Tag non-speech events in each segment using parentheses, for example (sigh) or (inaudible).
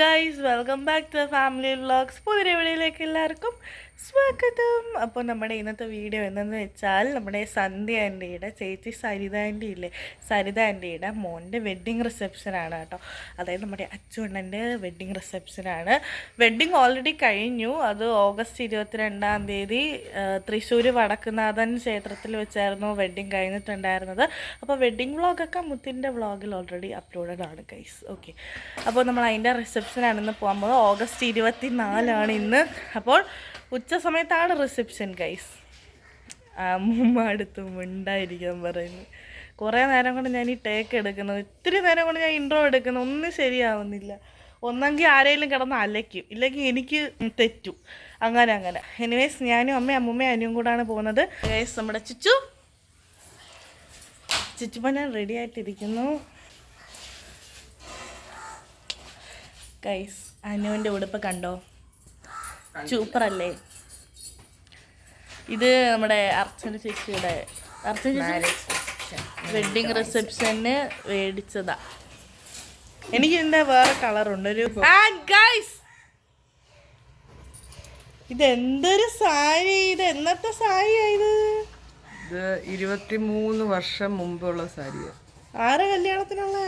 Guys welcome back to family vlogs പുതിയ വീഡിയോയിലേക്ക് എല്ലാവർക്കും സ്വാഗതം. അപ്പോൾ നമ്മുടെ ഇന്നത്തെ വീഡിയോ എന്തെന്ന് വെച്ചാൽ നമ്മുടെ സന്ധ്യ ആന്റിയുടെ ചേച്ചി സരിത ആന്റി ഇല്ലേ സരിത ആന്റിയുടെ മോന്റെ വെഡ്ഡിങ് റിസപ്ഷനാണ് കേട്ടോ. അതായത് നമ്മുടെ അച്ചുണ്ണന്റെ വെഡ്ഡിങ് റിസപ്ഷനാണ് വെഡ്ഡിങ് ഓൾറെഡി കഴിഞ്ഞു. അത് ഓഗസ്റ്റ് ഇരുപത്തിരണ്ടാം തീയതി തൃശ്ശൂർ വടക്കുനാഥൻ ക്ഷേത്രത്തിൽ വെച്ചായിരുന്നു വെഡ്ഡിങ് കഴിഞ്ഞിട്ടുണ്ടായിരുന്നത്. അപ്പോൾ വെഡ്ഡിങ് വ്ളോഗൊക്കെ മുത്തിന്റെ വ്ളോഗിൽ ഓൾറെഡി അപ്ലോഡഡ് ആണ് ഗൈസ് ഓക്കെ അപ്പോൾ നമ്മൾ അതിന്റെ റിസപ്ഷനാണ് ഇന്ന് പോകാൻ ഓഗസ്റ്റ് ഇരുപത്തി നാലാണ് ഇന്ന്. അപ്പോൾ ഉച്ച സമയത്താണ് റിസപ്ഷൻ ഗൈസ് അമ്മ അടുത്ത് മിണ്ടായിരിക്കാൻ പറയുന്നു. കുറേ നേരം കൊണ്ട് ഞാൻ ഈ ടേക്ക് എടുക്കുന്നു. ഇത്തിരി നേരം കൊണ്ട് ഞാൻ ഇൻട്രോ എടുക്കുന്നു. ഒന്നും ശരിയാവുന്നില്ല. ഒന്നെങ്കിൽ ആരെങ്കിലും കിടന്ന് അലയ്ക്കും. ഇല്ലെങ്കിൽ എനിക്ക് തെറ്റു. അങ്ങനെ അങ്ങനെ. എനിവേസ് ഞാനും അമ്മയും അമ്മൂമ്മയും അനിയും കൂടാണ് പോകുന്നത്. ഗൈസ് നമ്മുടെ ചുച്ചു. ഞാൻ റെഡി ആയിട്ടിരിക്കുന്നു. ഗൈസ് അനുവിന്റെ ഉടുപ്പ് കണ്ടോ? സൂപ്പർ അല്ലേ ഇത് നമ്മുടെ അർച്ചന ചേച്ചിയുടെ അർച്ചന ചേച്ചി വെഡിങ് റിസപ്ഷന് മേടിച്ചതാ എനിക്ക് ഇതിന്റെ വേറെ കളറുണ്ട്. ഒരു ഗൈസ് ഇത് എന്തൊരു സാരി? ഇത് എന്നത്തെ സാരിയാ ഇത്? ഇത് ഇരുപത്തിമൂന്ന് വർഷം മുമ്പുള്ള സാരിയാണ് ആരെ കല്യാണത്തിനുള്ള?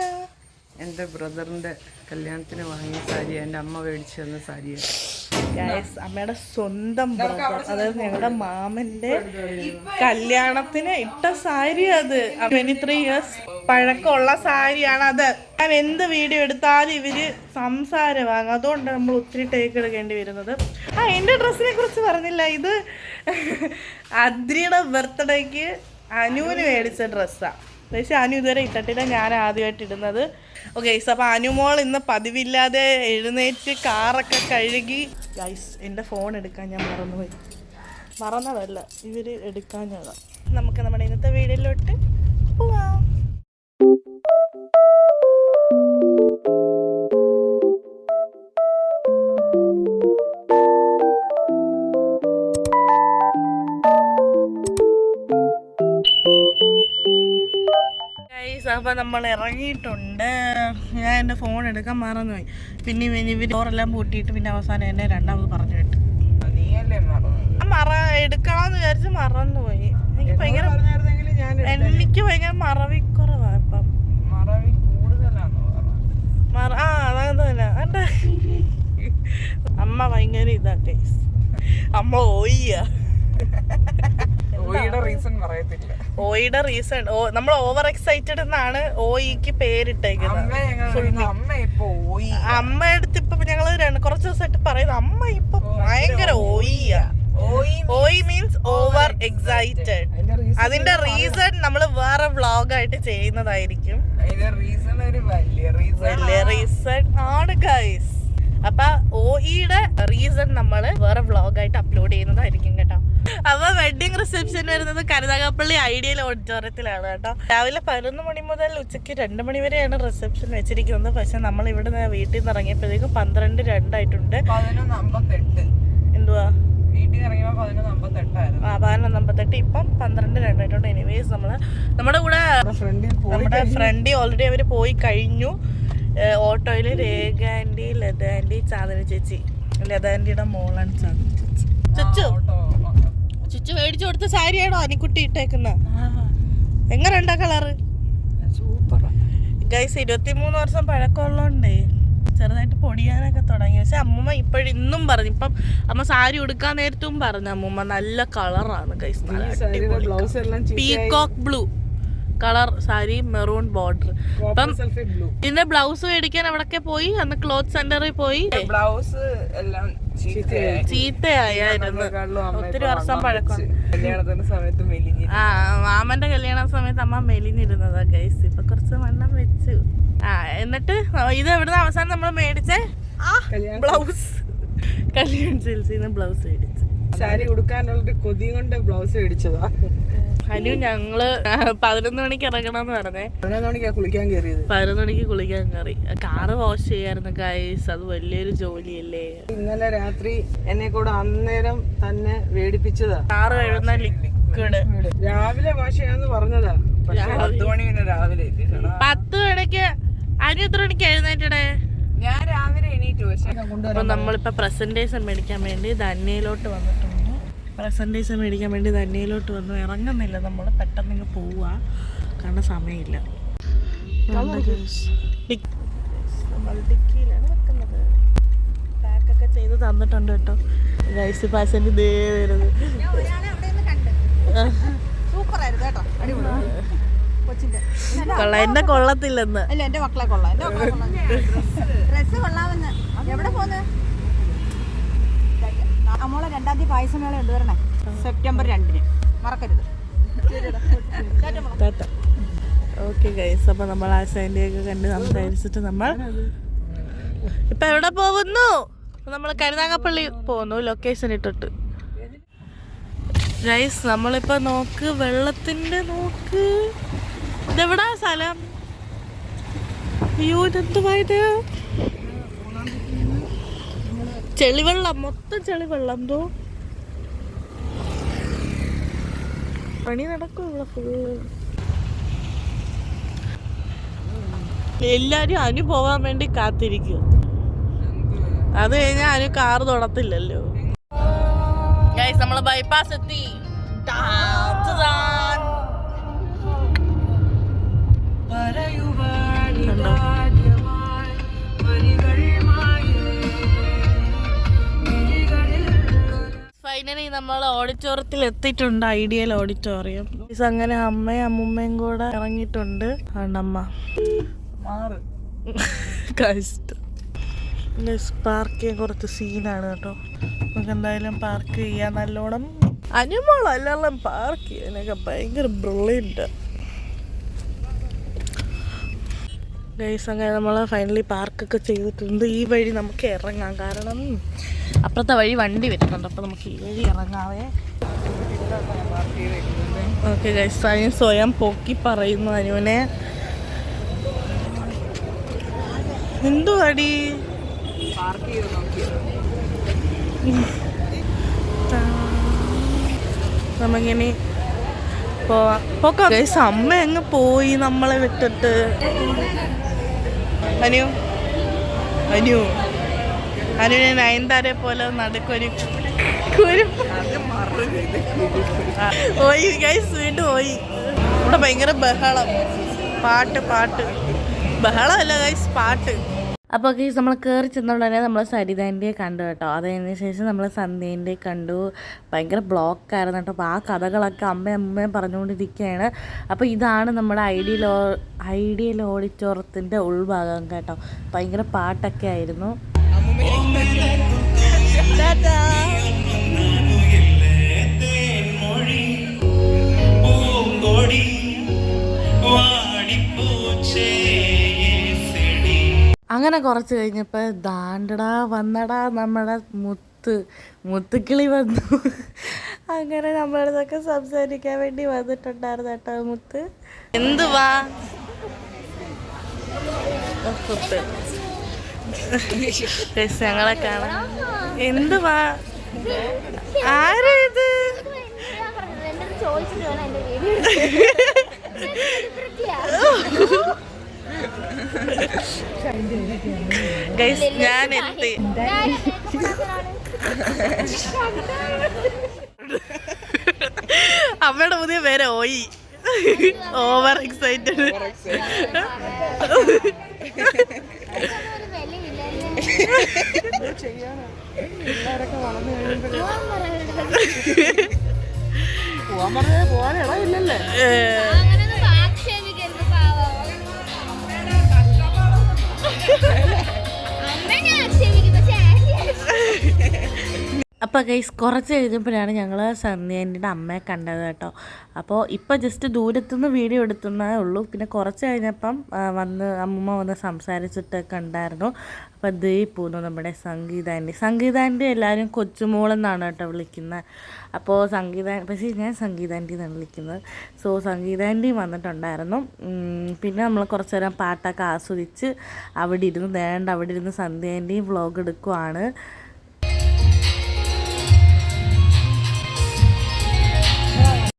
എന്റെ ബ്രദറിന്റെ കല്യാണത്തിന് വാങ്ങിയ സാരി എന്റെ അമ്മ മേടിച്ചു തന്ന സാരിയാണ് ഗൈസ് അമ്മയുടെ സ്വന്തം ബ്രദർ അതായത് ഞങ്ങളുടെ മാമന്റെ കല്യാണത്തിന് ഇട്ട സാരി അത്. ട്വന്റി ത്രീ ഇയേഴ്സ് പഴക്കമുള്ള സാരിയാണ് അത്. ഞാൻ എന്ത് വീഡിയോ എടുത്താലും ഇവർ സംസാരമാകും അതുകൊണ്ട് നമ്മൾ ഒത്തിരി ടേക്ക് എടുക്കേണ്ടി വരുന്നത്. ആ എന്റെ ഡ്രസ്സിനെ കുറിച്ച് പറഞ്ഞില്ല. ഇത് (laughs) അദ്രിയുടെ ബർത്ത്ഡേക്ക് അനുവിന് മേടിച്ച ഡ്രസ്സാണ് പക്ഷേ അനു ഇതുവരെ ഇട്ടിട്ടില്ല. ഞാൻ ആദ്യമായിട്ട് ഇടുന്നത്. ഓക്കെ അപ്പോൾ അനുമോൾ ഇന്ന് പതിവില്ലാതെ എഴുന്നേറ്റ് കാറൊക്കെ കഴുകി. ഗൈസ് എന്റെ ഫോൺ എടുക്കാൻ ഞാൻ മറന്നുപോയി. മറന്നതല്ല ഇവർ ഞാൻ നമുക്ക് നമ്മുടെ ഇന്നത്തെ വീഡിയോയിലോട്ട് പോവാം. അപ്പോൾ നമ്മൾ ഇറങ്ങിയിട്ടുണ്ട്. ഞാൻ എന്റെ ഫോൺ എടുക്കാൻ മറന്നുപോയി പിന്നെ ഇവർ ഡോറെല്ലാം പൂട്ടിയിട്ട് പിന്നെ അവസാനം എന്നെ രണ്ടാമത് പറഞ്ഞു വിട്ടു. ഞാൻ മറ എടുക്കണമെന്ന് വിചാരിച്ച് മറന്നുപോയി എനിക്ക് ഭയങ്കര എനിക്ക് ഭയങ്കര മറവിക്കുറവാ ഇപ്പം. മറ ആ തന്നെ. എന്റെ അമ്മ ഭയങ്കര ഇതാ ടേസ് അമ്മ ഓയ്യ. ഓയുടെ റീസൺ പറയത്തില്ല. ഓയുടെ റീസൺ ഓ നമ്മൾ ഓവർ എക്സൈറ്റഡ് എന്നാണ് ഓയിക്ക് പേരിട്ടേക്കുന്നത്. അമ്മ ഇപ്പൊ അടുത്ത് ഞങ്ങൾ കുറച്ച് ദിവസമായിട്ട് പറയുന്നത് അമ്മ ഇപ്പൊ ഭയങ്കര ഓയിയാ. O E means over excited അതിന്റെ റീസൺ നമ്മൾ നമ്മൾ വേറെ വ്ളോഗായിട്ട് ചെയ്യുന്നതായിരിക്കും. വലിയ റീസൺ ആണ്. ഗൈസ് അപ്പൊ ഓയിയുടെ റീസൺ നമ്മൾ വേറെ വ്ളോഗായിട്ട് അപ്ലോഡ് ചെയ്യുന്നതായിരിക്കും കേട്ടോ. അപ്പൊ വെഡിങ് റിസപ്ഷൻ വരുന്നത് കരുനാഗപ്പള്ളി ഐഡിയൽ ഓഡിറ്റോറിയത്തിലാണ് കേട്ടോ. രാവിലെ പതിനൊന്ന് മണി മുതൽ ഉച്ചയ്ക്ക് രണ്ട് മണി വരെയാണ് റിസപ്ഷൻ വെച്ചിരിക്കുന്നത്. പക്ഷെ നമ്മൾ ഇവിടെ നിന്ന് വീട്ടിൽ നിന്ന് ഇറങ്ങിയപ്പോഴേക്കും പന്ത്രണ്ട് രണ്ടായിട്ടുണ്ട്. എന്തുവാ? പതിനൊന്ന് അമ്പത്തെട്ട്. ഇപ്പം പന്ത്രണ്ട് രണ്ടായിട്ടുണ്ട്. എനിവേസ് നമ്മൾ നമ്മുടെ കൂടെ നമ്മുടെ ഫ്രണ്ടി ഓൾറെഡി അവർ പോയി കഴിഞ്ഞു. ഓട്ടോയിൽ രേഖ ലത ആന്റി ചാതന ചേച്ചി. ലത ആന്റിയുടെ മോളാണ് ചാതന ചേച്ചി. ചുച്ചു. ചുച്ചു മേടിച്ചു കൊടുത്ത സാരിയാണോ അനിക്കുട്ടി ഇട്ടേക്കുന്ന? എങ്ങനെയുണ്ടാ കളറ്? ഗൈസ് ഗൈസ് ഇരുപത്തിമൂന്ന് വർഷം പഴക്കമുള്ളതുകൊണ്ടേ ചെറുതായിട്ട് പൊടിയാനൊക്കെ തുടങ്ങി. പക്ഷെ അമ്മൂമ്മ ഇപ്പോഴും ഇന്നും പറഞ്ഞു. ഇപ്പം അമ്മ സാരി ഉടുക്കാൻ നേരത്തും പറഞ്ഞു. അമ്മൂമ്മ നല്ല കളറാണ് guys peacock blue colour sari maroon border. അപ്പം ഇതിന്റെ ബ്ലൗസ് മേടിക്കാൻ അവിടൊക്കെ പോയി. അന്ന് ക്ലോത്ത് സെന്ററിൽ പോയി. ബ്ലൗസ് എല്ലാം ചീത്തയായി. ചീത്തയായിരുന്നു. ഒത്തിരി വർഷം പഴക്കം. വെച്ച് കല്യാണത്തിന്റെ സമയത്ത് മെലിഞ്ഞി ആ മാമന്റെ കല്യാണ സമയത്ത് അമ്മ മെലിഞ്ഞിരുന്നതാ ഗൈസ് ഇപ്പൊ കുറച്ച് വണ്ണം വെച്ചു. ആ എന്നിട്ട് ഇത് എവിടുന്ന് അവസാനം നമ്മൾ മേടിച്ചേ? ബ്ലൗസ്. കല്യാൺ സിൽസിന്ന് ബ്ലൗസ് മേടിച്ചു. സാരി ഉടുക്കാനുള്ളൊരു കൊതി കൊണ്ട് ബ്ലൗസ് മേടിച്ചതാ. അനു ഞങ്ങൾ പതിനൊന്ന് മണിക്ക് ഇറങ്ങണമെന്ന് പറഞ്ഞേ. പതിനൊന്ന് മണിക്കാ കുളിക്കാൻ കയറിയത്. പതിനൊന്ന് മണിക്ക് കുളിക്കാൻ കയറി. കാറ് വാഷ് ചെയ്യായിരുന്നു ഗൈസ് അത് വലിയൊരു ജോലിയല്ലേ. ഇന്നലെ രാത്രി എന്നെ കൂടെ അന്നേരം തന്നെ വേടിപ്പിച്ചതാ. കാറ് കഴുകുന്ന ലിക്വിഡ് രാവിലെ വാഷ് ചെയ്യാന്ന് പറഞ്ഞതാ. പത്ത് മണി പിന്നെ രാവിലെ പത്ത് മണിക്ക് അനു എത്ര മണിക്ക് എഴുന്നേറ്റടേ അപ്പോൾ നമ്മളിപ്പോൾ പ്രസന്റേഷൻ മേടിക്കാൻ വേണ്ടി ധന്യയിലോട്ട് വന്നിട്ടുണ്ട്. പ്രസന്റേഷൻ മേടിക്കാൻ വേണ്ടി ധന്യയിലോട്ട് വന്നു. ഇറങ്ങുന്നില്ല നമ്മൾ പെട്ടെന്ന് ഇങ്ങ് പോവുക കാരണം സമയമില്ല. നമ്മൾ ഡിക്കിയിലാണ് വെക്കുന്നത്. പാക്കൊക്കെ ചെയ്ത് തന്നിട്ടുണ്ട് കേട്ടോ. ഗൈസ് പാസന്റെ ഇതേ വരുന്നത് സൂപ്പറായിരുന്നു കേട്ടോ. അടിപൊളി. കൊള്ള. എന്നെ കൊള്ളത്തില്ലെന്ന്. അല്ല എന്റെ മക്കളെ കൊള്ളാം. എന്റെ മക്കളെ കൊള്ളാം. ഡ്രസ് കൊള്ളാമെന്ന്. എവിടെ പോന്ന്? അമ്മോളെ രണ്ടാം തീയതി പായസമേള കൊണ്ടുവരണേ. വരണേ സെപ്റ്റംബർ രണ്ടിന്. മറക്കരുത്. ഓക്കെ ഗൈസ് അപ്പോൾ നമ്മൾ ആ സൈന്റെയൊക്കെ കണ്ട് സംസാരിച്ചിട്ട് നമ്മൾ ഇപ്പം എവിടെ പോകുന്നു? നമ്മൾ കരുനാഗപ്പള്ളി പോകുന്നു ലൊക്കേഷൻ ഇട്ടിട്ട്. ഗൈസ് നമ്മളിപ്പോൾ നോക്ക് വെള്ളത്തിന്റെ നോക്ക്. ഇതെവിടാ സ്ഥലം? അയ്യോ ഇതെന്തുവാ ഇത്? ചെളിവെള്ളം മൊത്തം ചെളിവെള്ളം. എന്തോ? പണി നടക്കും ഇവിടെ ഫുള്ള് എല്ലാരും അനു പോവാൻ വേണ്ടി കാത്തിരിക്കും. അത് കഴിഞ്ഞാൽ അനു കാർ തൊടത്തില്ലല്ലോ. ഗൈസ് നമ്മൾ ബൈപ്പാസ് എത്തി. ടാം, ഫൈനലി നമ്മൾ ഓഡിറ്റോറിയത്തിൽ എത്തിയിട്ടുണ്ട് ഐഡിയൽ ഓഡിറ്റോറിയം ഇസ് അങ്ങനെ അമ്മയും അമ്മുമ്മയും കൂടെ ഇറങ്ങിയിട്ടുണ്ട്. അണ്ണമ്മ മാറ്. കഷ്ടം. പാർക്ക് ചെയ്യാൻ കുറച്ച് സീനാണ് കേട്ടോ. നമുക്ക് എന്തായാലും പാർക്ക് ചെയ്യാൻ നല്ലോണം. അനുമോളെല്ലാം പാർക്ക് ചെയ്യാനൊക്കെ ഭയങ്കര ബ്രില്യന്റ് ഗൈസ് അങ്ങനെ നമ്മൾ ഫൈനലി പാർക്കൊക്കെ ചെയ്തിട്ടുണ്ട്. ഈ വഴി നമുക്ക് ഇറങ്ങാം. കാരണം അപ്പുറത്തെ വഴി വണ്ടി വരുന്നുണ്ട്. അപ്പോൾ നമുക്ക് ഈ വഴി ഇറങ്ങാവേ. ഓക്കെ ഗൈസ് അതിന് സ്വയം പൊക്കി പറയുന്നു അനുവിനെ. എന്തു അടി നമ്മിങ്ങനെ പോവാം. പോക്കാം. ഗൈസ് അമ്മ എങ്ങ് പോയി നമ്മളെ വിട്ടിട്ട്. അനു. അനു. അനുവിനെ നയൻതാരെ പോലെ നടുക്കൊരു വീണ്ടും ഓയി. ഇവിടെ ഭയങ്കര ബഹളം. പാട്ട് പാട്ട്. ബഹളമല്ല ഗൈസ് പാട്ട്. അപ്പോൾ ഈ നമ്മൾ കയറി ചെന്നുടനെ നമ്മൾ സരിതാന്റെ കണ്ടു കേട്ടോ. അതിന് ശേഷം നമ്മൾ സന്ധ്യേന്റെ കണ്ടു. ഭയങ്കര ബ്ലോക്കായിരുന്നു കേട്ടോ. അപ്പോൾ ആ കഥകളൊക്കെ അമ്മയും അമ്മയും പറഞ്ഞുകൊണ്ടിരിക്കുകയാണ് അപ്പോൾ ഇതാണ് നമ്മുടെ ഐഡിയൽ ഐഡിയൽ ഓഡിറ്റോറിയത്തിന്റെ ഉൾഭാഗം കേട്ടോ. ഭയങ്കര പാട്ടൊക്കെ ആയിരുന്നു. അങ്ങനെ കുറച്ച് കഴിഞ്ഞപ്പോൾ ദാണ്ടടാ വന്നടാ നമ്മുടെ മുത്ത് മുത്തുക്കിളി വന്നു. അങ്ങനെ നമ്മളതൊക്കെ സംസാരിക്കാൻ വേണ്ടി വന്നിട്ടുണ്ടായിരുന്നു കേട്ടോ മുത്ത്. എന്തുവാ? മുത്ത് Guys, ഞങ്ങളെ കാണാം എന്തുവാ ആരാ ഇത് ചോദിച്ചിട്ട് വേണം എന്റെ വീഡിയോ (laughs) ഗൈസ് ഞാൻ എത്തി അമ്മയുടെ പുതിയ പേര് ഓയി. ഓവർ എക്സൈറ്റഡ് പോവാൻ പറഞ്ഞാൽ പോവാൻ ഇടമില്ലല്ലേ Okay. (laughs) അപ്പോൾ ഗൈസ് കുറച്ച് കഴിഞ്ഞപ്പോഴാണ് ഞങ്ങൾ സന്ധ്യേന്റെ അമ്മയെ കണ്ടത് കേട്ടോ. അപ്പോൾ ഇപ്പോൾ ജസ്റ്റ് ദൂരത്തുനിന്ന് വീഡിയോ എടുത്തുന്നേ ഉള്ളൂ. പിന്നെ കുറച്ച് കഴിഞ്ഞപ്പം വന്ന് അമ്മമ്മ വന്ന് സംസാരിച്ചിട്ട് ഉണ്ടായിരുന്നു. അപ്പോൾ ദേ പോന്നു നമ്മുടെ സംഗീതാന്റെ സംഗീതാന്റെ എല്ലാവരും കൊച്ചുമോളെന്നാണ് കേട്ടോ വിളിക്കുന്നത് അപ്പോൾ സംഗീത പക്ഷേ ഞാൻ സംഗീതാന്റെ എന്നാണ് വിളിക്കുന്നത്. സോ സംഗീതാന്റെയും വന്നിട്ടുണ്ടായിരുന്നു. പിന്നെ നമ്മൾ കുറച്ച് നേരം പാട്ടൊക്കെ ആസ്വദിച്ച് അവിടെ ഇരുന്ന് വേണ്ട അവിടെ ഇരുന്ന് സന്ധ്യേന്റെയും വ്ളോഗ് എടുക്കുവാണ്.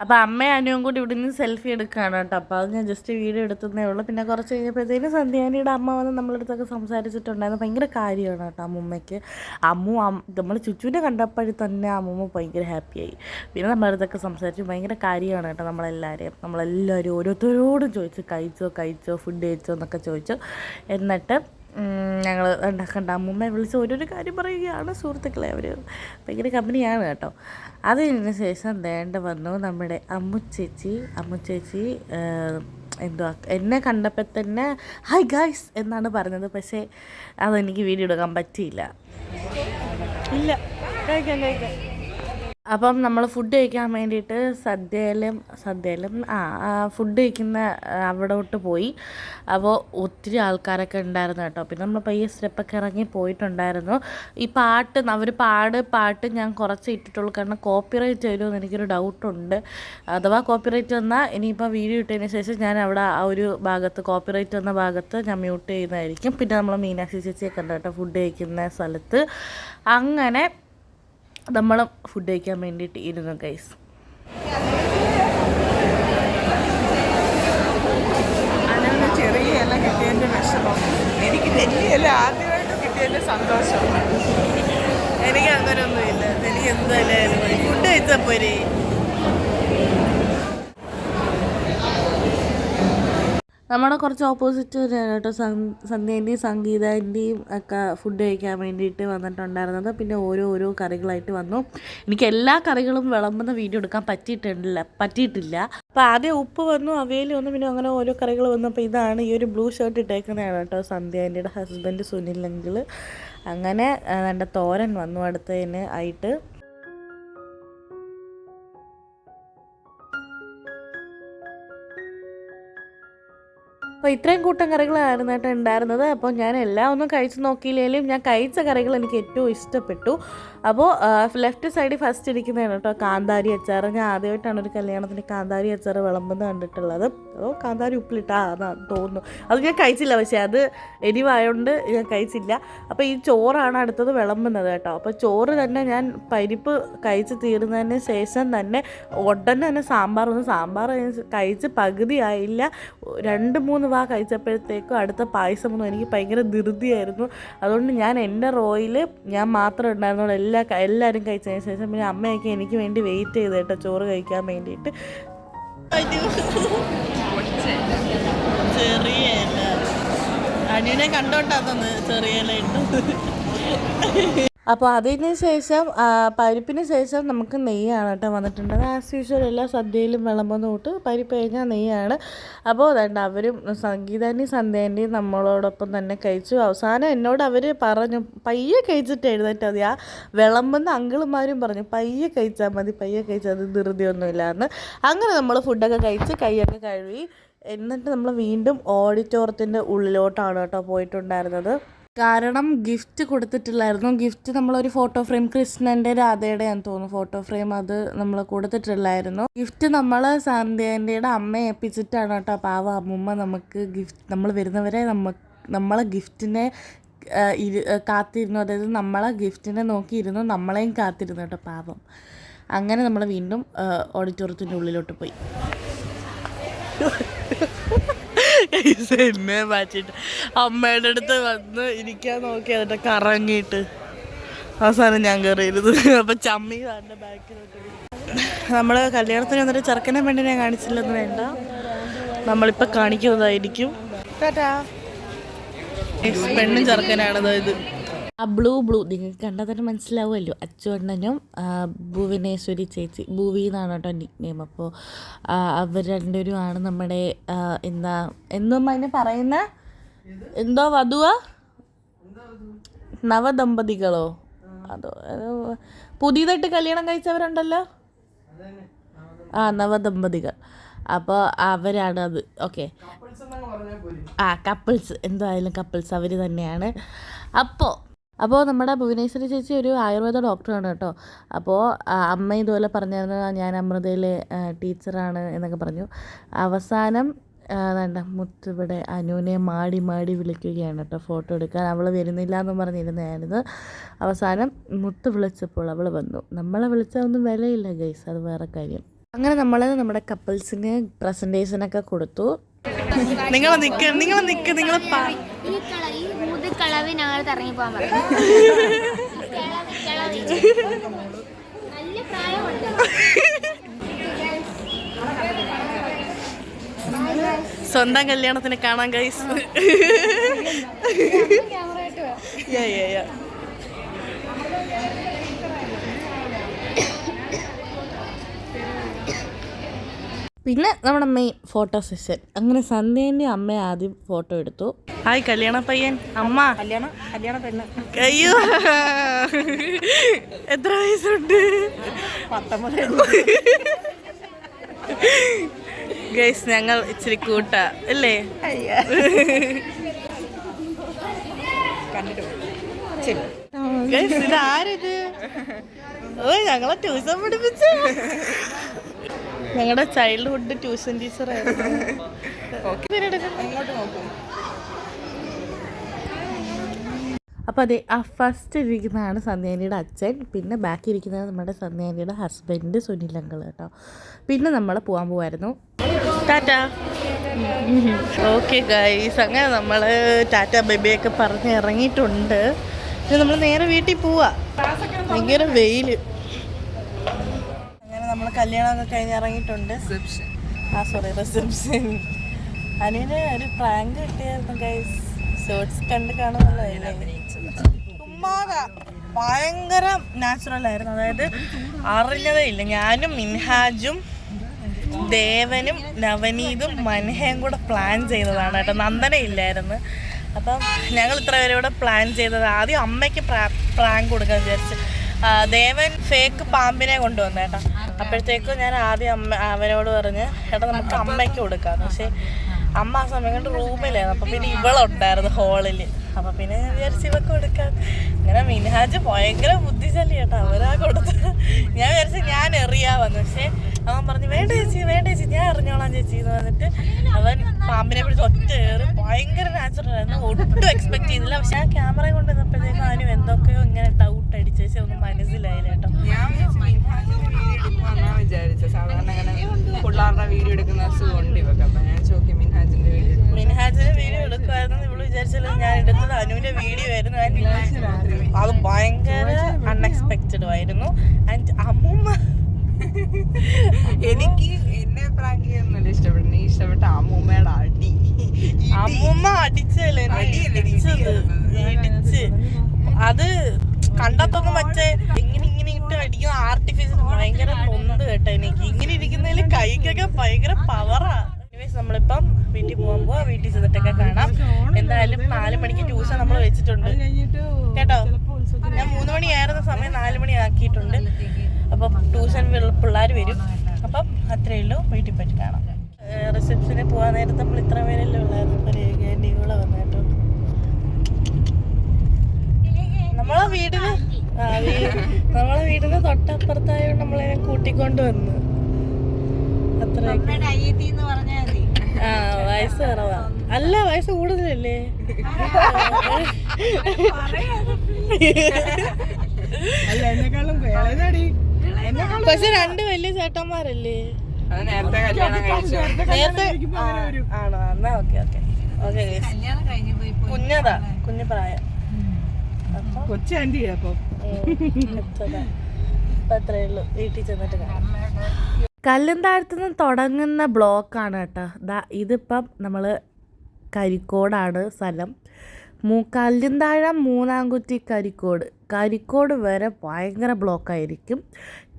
അപ്പോൾ അമ്മയും അനുവും കൂടി ഇവിടെ നിന്ന് സെൽഫി എടുക്കുകയാണ് കേട്ടോ. അപ്പോൾ അത് ഞാൻ ജസ്റ്റ് വീഡിയോ എടുത്തതേ ഉള്ളൂ. പിന്നെ കുറച്ച് കഴിഞ്ഞപ്പോഴത്തേനും സന്ധ്യാനിയുടെ അമ്മ വന്ന് നമ്മളടുത്തൊക്കെ സംസാരിച്ചിട്ടുണ്ടായിരുന്നു. ഭയങ്കര കാര്യമാണ് കേട്ടോ അമ്മുമ്മയ്ക്ക്. അമ്മു നമ്മൾ ചുച്ചുവിനെ കണ്ടപ്പോഴും തന്നെ അമ്മുമ്മ ഭയങ്കര ഹാപ്പിയായി പിന്നെ നമ്മളടുത്തൊക്കെ സംസാരിച്ചു ഭയങ്കര കാര്യമാണ് കേട്ടോ നമ്മളെല്ലാവരെയും നമ്മളെല്ലാവരും ഓരോരുത്തരോടും ചോദിച്ചു കഴിച്ചോ കഴിച്ചോ ഫുഡ് കഴിച്ചോ എന്നൊക്കെ ചോദിച്ചു. എന്നിട്ട് ഞങ്ങൾ കണ്ട അമ്മൂമ്മയെ വിളിച്ച് ഓരോരോ കാര്യം പറയുകയാണ്. സുഹൃത്തുക്കളെ അവർ ഭയങ്കര കമ്പനിയാണ് കേട്ടോ. അതിന് ശേഷം വേണ്ട വന്നു നമ്മുടെ അമ്മുച്ചേച്ചി. അമ്മുച്ചേച്ചി അമ്മു ചേച്ചി എന്തുവാ എന്നെ കണ്ടപ്പോൾ തന്നെ ഹായ് ഗായ്സ് എന്നാണ് പറഞ്ഞത്. പക്ഷേ അതെനിക്ക് വീഡിയോ എടുക്കാൻ പറ്റിയില്ല. ഇല്ല. കഴിക്കാം കഴിക്കാം. അപ്പം നമ്മൾ ഫുഡ് കഴിക്കാൻ വേണ്ടിയിട്ട് സദ്യയിലും സദ്യയിലും ആ ഫുഡ് കഴിക്കുന്ന അവിടെ അവിടോട്ട് പോയി. അപ്പോൾ ഒത്തിരി ആൾക്കാരൊക്കെ ഉണ്ടായിരുന്നു കേട്ടോ. പിന്നെ നമ്മൾ പയ്യെ സ്റ്റെപ്പൊക്കെ ഇറങ്ങി പോയിട്ടുണ്ടായിരുന്നു. ഈ പാട്ട് അവർ പാട് പാട്ട് ഞാൻ കുറച്ച് ഇട്ടിട്ടുള്ളൂ. കാരണം കോപ്പിറൈറ്റ് വരുമെന്ന് എനിക്കൊരു ഡൗട്ടുണ്ട് അഥവാ കോപ്പിറൈറ്റ് വന്നാൽ ഇനിയിപ്പോൾ വീഡിയോ ഇട്ടതിന് ശേഷം ഞാൻ അവിടെ ആ ഒരു ഭാഗത്ത് കോപ്പിറൈറ്റ് വന്ന ഭാഗത്ത് ഞാൻ മ്യൂട്ട് ചെയ്യുന്നതായിരിക്കും. പിന്നെ നമ്മൾ മീനാക്ഷി ചേച്ചിയൊക്കെ ഉണ്ട് കേട്ടോ ഫുഡ് കഴിക്കുന്ന സ്ഥലത്ത്. അങ്ങനെ നമ്മൾ ഫുഡ് കഴിക്കാൻ വേണ്ടിയിട്ട് ഇരുന്നു ഗൈസ് ചെറിയ ഇല കിട്ടിയതിന്റെ വിഷമം. എനിക്ക് വലിയ ഇല ആദ്യമായിട്ട് കിട്ടിയതിന്റെ സന്തോഷം. എനിക്ക് അങ്ങനെയൊന്നുമില്ല എനിക്ക് എന്തായാലും ഫുഡ് കഴിച്ചാൽ നമ്മുടെ കുറച്ച് ഓപ്പോസിറ്റ് കേട്ടോ. സന്ധ്യേന്റെയും സംഗീതന്റെയും ഒക്കെ ഫുഡ് കഴിക്കാൻ വേണ്ടിയിട്ട് വന്നിട്ടുണ്ടായിരുന്നത്. പിന്നെ ഓരോ ഓരോ കറികളായിട്ട് വന്നു. എനിക്ക് എല്ലാ കറികളും വിളമ്പുന്ന വീഡിയോ എടുക്കാൻ പറ്റിയിട്ടില്ല പറ്റിയിട്ടില്ല. അപ്പോൾ ആദ്യം ഉപ്പ് വന്നു അവയിൽ വന്നു പിന്നെ അങ്ങനെ ഓരോ കറികൾ വന്നു. അപ്പോൾ ഇതാണ് ഈ ഒരു ബ്ലൂ ഷർട്ട് ഇട്ടേക്കുന്നതാണ് കേട്ടോ സന്ധ്യാന്റെയുടെ ഹസ്ബൻഡ് സുനിലെങ്കിൽ അങ്ങനെ എന്റെ തോരൻ വന്നു അടുത്തതിന് ആയിട്ട്. അപ്പോൾ ഇത്രയും കൂട്ടം കറികളായിരുന്നു കേട്ടോ ഉണ്ടായിരുന്നത്. അപ്പോൾ ഞാൻ എല്ലാം ഒന്നും കഴിച്ചു നോക്കിയില്ലെങ്കിലും ഞാൻ കഴിച്ച കറികൾ എനിക്ക് ഏറ്റവും ഇഷ്ടപ്പെട്ടു. അപ്പോൾ ലെഫ്റ്റ് സൈഡിൽ ഫസ്റ്റ് ഇരിക്കുന്നതാണ് കേട്ടോ. കാന്താരി അച്ചാർ ഞാൻ ആദ്യമായിട്ടാണ് ഒരു കല്യാണത്തിന് കാന്താരി അച്ചാർ വിളമ്പുന്നത് കണ്ടിട്ടുള്ളത്. അപ്പോൾ കാന്താരി ഉപ്പിലിട്ടാ എന്നാണ് തോന്നുന്നു. അത് ഞാൻ കഴിച്ചില്ല പക്ഷേ അത് എരിവായതുകൊണ്ട് ഞാൻ കഴിച്ചില്ല. അപ്പോൾ ഈ ചോറാണ് അടുത്തത് വിളമ്പുന്നത് കേട്ടോ. അപ്പോൾ ചോറ് തന്നെ ഞാൻ പരിപ്പ് കഴിച്ച് തീർന്നതിന് ശേഷം തന്നെ ഉടനെ തന്നെ സാമ്പാർ ഒന്ന് സാമ്പാർ കഴിച്ച് പകുതി ആയില്ല. രണ്ട് മൂന്ന് വാ കഴിച്ചപ്പോഴത്തേക്കും അടുത്ത പായസം ഒന്നും എനിക്ക് ഭയങ്കര ധൃതിയായിരുന്നു. അതുകൊണ്ട് ഞാൻ എന്റെ റോയിൽ ഞാൻ മാത്രം ഉണ്ടായിരുന്നുള്ളൂ. എല്ലാ എല്ലാവരും കഴിച്ചതിന് ശേഷം പിന്നെ അമ്മയൊക്കെ എനിക്ക് വേണ്ടി വെയിറ്റ് ചെയ്ത് കേട്ടോ ചോറ് കഴിക്കാൻ വേണ്ടിയിട്ട്. ചെറിയ അനിയനെ കണ്ടോണ്ടാ ചെറിയ അപ്പോൾ അതിന് ശേഷം പരിപ്പിന് ശേഷം നമുക്ക് നെയ്യാണ് കേട്ടോ വന്നിട്ടുണ്ട് ആസ് യൂഷ്വൽ എല്ലാ സദ്യയിലും വിളമ്പുന്ന തൊട്ട് പരിപ്പ് കഴിഞ്ഞാൽ നെയ്യാണ്. അപ്പോൾ അതുകൊണ്ട് അവരും സംഗീതാന്റെയും സന്ധ്യേന്റെയും നമ്മളോടൊപ്പം തന്നെ കഴിച്ചു. അവസാനം എന്നോട് അവർ പറഞ്ഞു പയ്യെ കഴിച്ചിട്ട് എഴുന്നേറ്റ് മതി. ആ വിളമ്പുന്ന അങ്കിളുമാരും പറഞ്ഞു പയ്യെ കഴിച്ചാൽ മതി പയ്യെ കഴിച്ചാൽ മതി ധൃതിയൊന്നുമില്ല എന്ന് അങ്ങനെ നമ്മൾ ഫുഡൊക്കെ കഴിച്ച് കൈയൊക്കെ കഴുകി എന്നിട്ട് നമ്മൾ വീണ്ടും ഓഡിറ്റോറിയത്തിന്റെ ഉള്ളിലോട്ടാണ് കേട്ടോ പോയിട്ടുണ്ടായിരുന്നത്. കാരണം ഗിഫ്റ്റ് കൊടുത്തിട്ടില്ലായിരുന്നു. ഗിഫ്റ്റ് നമ്മളൊരു ഫോട്ടോ ഫ്രെയിം കൃഷ്ണന്റെ രാധയുടെ ഞാൻ തോന്നുന്നു. ഫോട്ടോ ഫ്രെയിം അത് നമ്മൾ കൊടുത്തിട്ടില്ലായിരുന്നു. ഗിഫ്റ്റ് നമ്മൾ സന്ധ്യേന്റെയുടെ അമ്മയെ ഏൽപ്പിച്ചിട്ടാണ് കേട്ടോ. പാവ അമ്മുമ്മ നമുക്ക് ഗിഫ്റ്റ് നമ്മൾ വരുന്നവരെ നമ്മ നമ്മളെ ഗിഫ്റ്റിനെ ഇരു കാത്തിരുന്നു. അതായത് നമ്മളെ ഗിഫ്റ്റിനെ നോക്കിയിരുന്നു. നമ്മളെയും കാത്തിരുന്നു കേട്ടോ പാവം. അങ്ങനെ നമ്മൾ വീണ്ടും ഓഡിറ്റോറിയത്തിന്റെ ഉള്ളിലോട്ട് പോയി. എന്നെ മാറ്റിയിട്ട് അമ്മയുടെ അടുത്ത് വന്ന് ഇരിക്കാൻ നോക്കി അതിന്റെ കറങ്ങിയിട്ട് അവസാനം ഞാൻ കയറിയിരുന്നു അപ്പം ചമ്മി എന്റെ ബാക്കിലോട്ട് നമ്മൾ കല്യാണത്തിന് വന്നിട്ട് ചെറുക്കനെ പെണ്ണിനെ കാണിച്ചില്ലെന്ന് വേണ്ട. നമ്മളിപ്പോൾ കാണിക്കുന്നതായിരിക്കും. പെണ്ണും ചെറുക്കനാണത് ഇത് ആ ബ്ലൂ ബ്ലൂ നിങ്ങൾക്ക് കണ്ടാൽ തന്നെ മനസ്സിലാവുമല്ലോ. അച്ചുണ്ണനും ഭുവനേശ്വരി ചേച്ചി ഭൂവി എന്നാണ് കേട്ടോ നിക് നെയിം അപ്പോൾ അവർ രണ്ടുപേരും ആണ് നമ്മുടെ എന്താ എന്നും അതിന് പറയുന്ന? എന്തോ വധുവ? നവദമ്പതികളോ? അതോ പുതിയതായിട്ട് കല്യാണം കഴിച്ചവരുണ്ടല്ലോ? ആ നവദമ്പതികൾ. അപ്പോൾ അവരാണ് അത്. ഓക്കെ. ആ കപ്പിൾസ്. എന്തായാലും കപ്പിൾസ്. അവർ തന്നെയാണ്. അപ്പോൾ അപ്പോൾ നമ്മുടെ ഭുവനേശ്വരി ചേച്ചി ഒരു ആയുർവേദ ഡോക്ടറാണ് കേട്ടോ. അപ്പോൾ അമ്മ ഇതുപോലെ പറഞ്ഞിരുന്നു ഞാൻ അമൃതയിലെ ടീച്ചറാണ് എന്നൊക്കെ പറഞ്ഞു. അവസാനം വേണ്ട മുത്ത് ഇവിടെ അനുവിനെ മാടി മാടി വിളിക്കുകയാണ് കേട്ടോ ഫോട്ടോ എടുക്കാൻ. അവൾ വരുന്നില്ല എന്ന് പറഞ്ഞിരുന്നതായിരുന്നു. അവസാനം മുത്ത് വിളിച്ചപ്പോൾ അവൾ വന്നു. നമ്മളെ വിളിച്ചാൽ ഒന്നും വിലയില്ല ഗൈസ് അത് വേറെ കാര്യം. അങ്ങനെ നമ്മൾ നമ്മുടെ കപ്പിൾസിന് പ്രസന്റേഷനൊക്കെ കൊടുത്തു. നിങ്ങൾ നിൽക്ക് നിങ്ങൾ നിൽക്ക് നിങ്ങൾ ഈ കള ഈ മുതുക്കളവ് ഞങ്ങൾ ഇറങ്ങി പോകാൻ പറഞ്ഞു. നല്ല പ്രായമുണ്ട് സ്വന്തം കല്യാണത്തിന് കാണാൻ കൈസ് (laughs) പിന്നെ നമ്മുടെ മെയിൻ ഫോട്ടോ സെഷൻ അങ്ങനെ സന്ധ്യേന്റെ അമ്മ ആദ്യം ഫോട്ടോ എടുത്തു. ഹായ് കല്യാണ പയ്യൻ. അമ്മ. കല്യാണ കല്യാണ പെണ്ണ്. അയ്യോ. എത്ര വയസ്സുണ്ട്? പത്തൊമ്പത് ഗൈസ് ഞങ്ങൾ ഇച്ചിരി കൂട്ട അല്ലേ? ഗൈസ് ഇത്? ആരിത് ഓ ഞങ്ങളെ ട്യൂഷൻ പഠിപ്പിച്ച. ഞങ്ങളുടെ ചൈൽഡ്ഹുഡ് ട്യൂഷൻ ടീച്ചർ അപ്പോൾ അതെ ആ ഫസ്റ്റ് ഇരിക്കുന്നതാണ് സന്ധ്യാനിയുടെ അച്ഛൻ. പിന്നെ ബാക്കി ഇരിക്കുന്നത് നമ്മുടെ സന്ധ്യാനിയുടെ ഹസ്ബൻഡ് സുനിൽ അങ്കിൾ കേട്ടോ. പിന്നെ നമ്മൾ പോകാൻ പോവായിരുന്നു. ടാറ്റ. ഓക്കെ ഗൈസ് അങ്ങനെ നമ്മൾ ടാറ്റ ബേബിയൊക്കെ പറഞ്ഞ് ഇറങ്ങിയിട്ടുണ്ട്. നമ്മൾ നേരെ വീട്ടിൽ പോവാ. ഭയങ്കര വെയിൽ നമ്മൾ കല്യാണമൊക്കെ കഴിഞ്ഞ് ഇറങ്ങിയിട്ടുണ്ട്. റിസപ്ഷൻ. ആ സോറി റിസപ്ഷൻ. അനിയന് ഒരു പ്രാങ്ക് കിട്ടിയായിരുന്നു ഗൈസ് ഷോർട്സ് കണ്ട് കാണുന്നുള്ള ഭയങ്കര നാച്ചുറൽ ആയിരുന്നു. അതായത് അറിഞ്ഞതേ ഇല്ല ഞാനും മിൻഹാജും ദേവനും നവനീതും മനഹയും കൂടെ പ്ലാൻ ചെയ്തതാണ് കേട്ടോ. നന്ദന ഇല്ലായിരുന്നു. അപ്പം ഞങ്ങൾ ഇത്ര പേരും കൂടെ പ്ലാൻ ചെയ്തത്. ആദ്യം അമ്മയ്ക്ക് പ്രാങ്ക് കൊടുക്കാൻ വിചാരിച്ച് ദേവൻ ഫേക്ക് പാമ്പിനെ കൊണ്ടുവന്നു ഏട്ടാ അപ്പോഴത്തേക്കും ഞാൻ ആദ്യം അമ്മ അവരോട് പറഞ്ഞ് ഏട്ടാ നമുക്ക് അമ്മയ്ക്ക് കൊടുക്കാം. പക്ഷേ അമ്മ ആ സമയം കൊണ്ട് റൂമിലായിരുന്നു. അപ്പം പിന്നെ ഇവളുണ്ടായിരുന്നു ഹോളിൽ അപ്പം പിന്നെ ഞാൻ വിചാരിച്ച് ഇവക്ക് കൊടുക്കാം. അങ്ങനെ മിൻഹാജ് ഭയങ്കര ബുദ്ധിശാലി കേട്ടോ അവരാ കൊടുത്ത് ഞാൻ വിചാരിച്ചു ഞാൻ എറിയാവന്ന് പക്ഷേ അവൻ പറഞ്ഞു വേണ്ട ചേച്ചി വേണ്ട ചേച്ചി ഞാൻ എറിഞ്ഞോളാം ചേച്ചി എന്ന് പറഞ്ഞിട്ട് അവൻ പാമ്പിനെ പിടിച്ച് ഒറ്റ ഏറ്. ഭയങ്കര നാച്ചുറൽ ആയിരുന്നു. ഒട്ടും എക്സ്പെക്ട് ചെയ്തില്ല. പക്ഷെ ആ ക്യാമറ കൊണ്ടുവന്നപ്പോഴത്തേക്കും അവനും എന്തൊക്കെയോ ഇങ്ങനെ ഡൗട്ട് അടിച്ചേച്ച് ഒന്നും മനസ്സിലായില്ല കേട്ടോ. സാധാരണ അങ്ങനെ പിള്ളേരുടെ വീഡിയോ എടുക്കുന്ന സുഖമുണ്ട് ഇവക്ക്. അപ്പൊ ഞാൻ ചോക്കി മിൻഹാജിന്റെ വീഡിയോ മിൻഹാജിന്റെ വീഡിയോ എടുക്കുമായിരുന്നു ഇവൾ വിചാരിച്ചല്ലോ ഞാൻ എടുത്തത് അനുവിന്റെ വീഡിയോ ആയിരുന്നു. അത് ഭയങ്കര അൺഎക്സ്പെക്റ്റഡ് ആയിരുന്നു. ആൻഡ് അമ്മൂമ്മ (laughs) എനിക്ക് എന്നെ പ്രാങ്ക് ചെയ്യുന്നല്ല ഇഷ്ടപ്പെടുന്നു നീ ഇഷ്ടപ്പെട്ട അമ്മൂമ്മയുടെ അടി. അമ്മൂമ്മ അടിച്ചല്ലേ. ഇടിച്ച് അത് കണ്ടത്തൊന്ന് മറ്റേ ഇങ്ങനെ ഇങ്ങനെ ഇട്ട് അടിക്കുന്ന ആർട്ടിഫിഷ്യൽ ഭയങ്കര നൊന്ത് കേട്ടോ എനിക്ക്. ഇങ്ങനെ ഇരിക്കുന്നതിൽ കൈക്കൊക്കെ ഭയങ്കര പവറാ നമ്മളിപ്പം വീട്ടിൽ പോകുമ്പോ വീട്ടിൽ ചെന്നിട്ടൊക്കെ കാണാം. എന്തായാലും നാല് മണിക്ക് ട്യൂഷൻ നമ്മൾ വെച്ചിട്ടുണ്ട്. കേട്ടോ? ഞാൻ മൂന്ന് മണിയായിരുന്ന സമയം നാല് മണി ആക്കിയിട്ടുണ്ട് അപ്പം ട്യൂഷൻ പിള്ളേർ വരും. അപ്പം അത്രയേ ഉള്ളൂ. വീട്ടിൽ പോയിട്ട് കാണാം. റിസപ്ഷനിൽ പോകാൻ നേരത്ത് നമ്മൾ ഇത്ര പേരല്ലേ ഉള്ളായിരുന്നു. ഇപ്പൊ രേഖേന്റെ ഇവിടെ വന്നു നമ്മളെ വീടിന് നമ്മളെ വീടിന് തൊട്ടപ്പുറത്തായോണ്ട് നമ്മളതിനെ കൂട്ടിക്കൊണ്ട് വന്നു. അത്ര ആ വയസ്സ് കുറവാ. അല്ല വയസ്സ് കൂടുതലല്ലേ? അല്ല എന്നെക്കാളും വേളനാടി പക്ഷെ രണ്ട് വലിയ ചേട്ടന്മാരല്ലേ? നേരത്തെ കല്യാണം കഴിച്ചു? നേരത്തെ ആ, ആണോ? എന്നാ ഓക്കെ ഓക്കെ. ഓക്കെ കല്യാണം കഴിഞ്ഞു പോയി കുഞ്ഞതാ കുഞ്ഞു പ്രായം. കൊച്ചു ആന്റി അപ്പൊ. ഉം, എത്തതാ. അപ്പൊ അത്രേ ഉള്ളൂ. വീട്ടിൽ ചെന്നിട്ട് കാണാം. കല്ലുംതാഴത്തുനിന്ന് തുടങ്ങുന്ന ബ്ലോക്കാണ് കേട്ടോ. ദാ ഇതിപ്പം നമ്മൾ കരിക്കോടാണ് സ്ഥലം. മൂ കല്ലുംതാഴം മൂന്നാംകുറ്റി കരിക്കോട്. കരിക്കോട് വരെ ഭയങ്കര ബ്ലോക്കായിരിക്കും.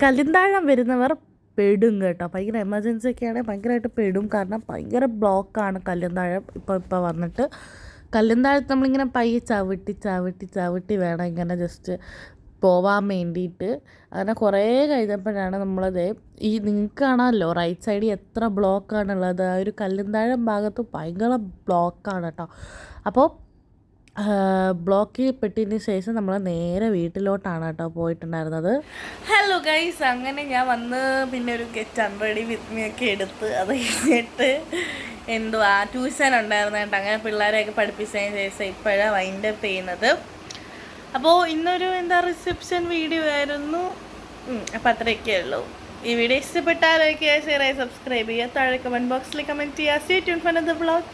കല്ലിന്താഴം വരുന്നവർ പെടും കേട്ടോ. ഭയങ്കര എമർജൻസി ഒക്കെ ആണെങ്കിൽ ഭയങ്കരമായിട്ട് പെടും. കാരണം ഭയങ്കര ബ്ലോക്കാണ് കല്ലിന്താഴം ഇപ്പോൾ ഇപ്പോൾ വന്നിട്ട്. കല്ലിന്താഴത്ത് നമ്മളിങ്ങനെ പയ്യെ ചവിട്ടി ചവിട്ടി ചവിട്ടി വേണം ഇങ്ങനെ ജസ്റ്റ് പോവാൻ വേണ്ടിയിട്ട്. അങ്ങനെ കുറേ കഴിഞ്ഞപ്പോഴാണ് നമ്മളത് ഈ നിങ്ങൾക്ക് കാണാമല്ലോ റൈറ്റ് സൈഡിൽ എത്ര ബ്ലോക്കാണുള്ളത്. ആ ഒരു കല്ലിന്താഴം ഭാഗത്ത് ഭയങ്കര ബ്ലോക്കാണ് കേട്ടോ. അപ്പോൾ ബ്ലോക്കിൽ പെട്ടതിന് ശേഷം നമ്മൾ നേരെ വീട്ടിലോട്ടാണ് കേട്ടോ പോയിട്ടുണ്ടായിരുന്നത്. ഹലോ ഗൈസ് അങ്ങനെ ഞാൻ വന്ന് പിന്നെ ഒരു ഗെറ്റ് അൺറെഡി വിത്ത് ഒക്കെ എടുത്ത് അത് കഴിഞ്ഞിട്ട് എന്തുവാ ട്യൂഷൻ ഉണ്ടായിരുന്നു കേട്ടോ. അങ്ങനെ പിള്ളേരെയൊക്കെ പഠിപ്പിച്ചതിന് ശേഷം ഇപ്പോഴാണ് വൈൻഡ് അപ്പ് ചെയ്യുന്നത്. അപ്പോൾ ഇന്നൊരു എന്താ റിസപ്ഷൻ വീഡിയോ ആയിരുന്നു. അപ്പം അത്രയൊക്കെ ഉള്ളൂ. ഈ വീഡിയോ ഇഷ്ടപ്പെട്ടാൽ ലൈക്ക് ചെയ്യുക ഷെയർ ചെയ്യുക സബ്സ്ക്രൈബ് ചെയ്യുക. താഴെ കമന്റ് ബോക്സിൽ കമന്റ് ചെയ്യുക. Seat for the vlog